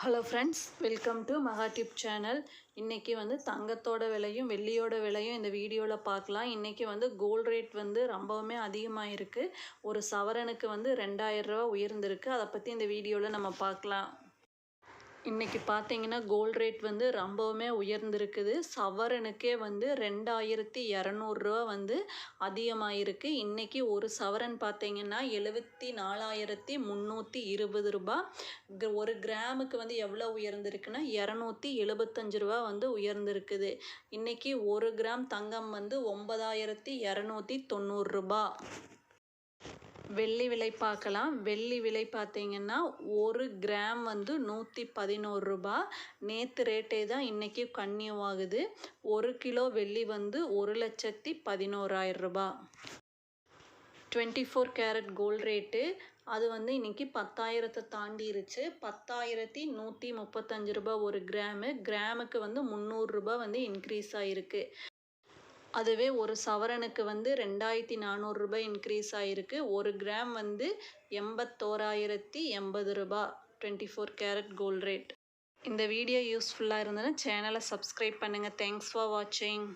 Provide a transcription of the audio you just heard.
Hello friends welcome to Maha channel இன்றைக்கி வந்து தங்கத்தோட விலையும் வெள்ளியோட விலையும் இந்த வீடியோவில் பார்க்கலாம். இன்றைக்கி வந்து கோல்ட் ரேட் வந்து ரொம்பவுமே அதிகமாக இருக்குது ஒரு சவரனுக்கு வந்து ரெண்டாயிரம் ரூபா உயர்ந்திருக்கு. அதை பற்றி இந்த வீடியோவில் நம்ம பார்க்கலாம். இன்றைக்கி பார்த்தீங்கன்னா கோல்ட் ரேட் வந்து ரொம்பவுமே உயர்ந்திருக்குது. சவரனுக்கே வந்து ரெண்டாயிரத்தி இரநூறுவா வந்து அதிகமாக இருக்குது இன்றைக்கி ஒரு சவரன் பார்த்தீங்கன்னா எழுபத்தி நாலாயிரத்தி முந்நூற்றி இருபது ரூபா. ஒரு கிராமுக்கு வந்து எவ்வளோ உயர்ந்திருக்குன்னா இரநூத்தி எழுபத்தஞ்சு ரூபா வந்து உயர்ந்திருக்குது. இன்றைக்கி ஒரு கிராம் தங்கம் வந்து ஒன்பதாயிரத்தி இரநூத்தி தொண்ணூறுரூபா வெள்ளி விலை பார்க்கலாம் வெள்ளி விலை பார்த்தீங்கன்னா ஒரு கிராம் வந்து நூற்றி பதினோரு ரூபா. நேற்று ரேட்டே தான் இன்றைக்கி கன்னியூ ஆகுது ஒரு கிலோ வெள்ளி வந்து ஒரு லட்சத்தி பதினோராயிரம் ரூபா. Twenty four carat gold rate. அது வந்து இன்றைக்கி பத்தாயிரத்தை தாண்டிருச்சு. பத்தாயிரத்தி நூற்றி முப்பத்தஞ்சு ரூபா ஒரு கிராமு. கிராமுக்கு வந்து முந்நூறுரூபா வந்து இன்க்ரீஸ் ஆகிருக்கு அதுவே ஒரு சவரனுக்கு வந்து ரெண்டாயிரத்தி நானூறுரூபா இன்க்ரீஸ் ஆகிருக்கு ஒரு கிராம் வந்து எண்பத்தோராயிரத்தி எண்பது ரூபா. Twenty four carat gold rate இந்த வீடியோ யூஸ்ஃபுல்லாக இருந்ததுன்னா சேனலை சப்ஸ்கிரைப் பண்ணுங்கள் தேங்க்ஸ் ஃபார் வாட்சிங்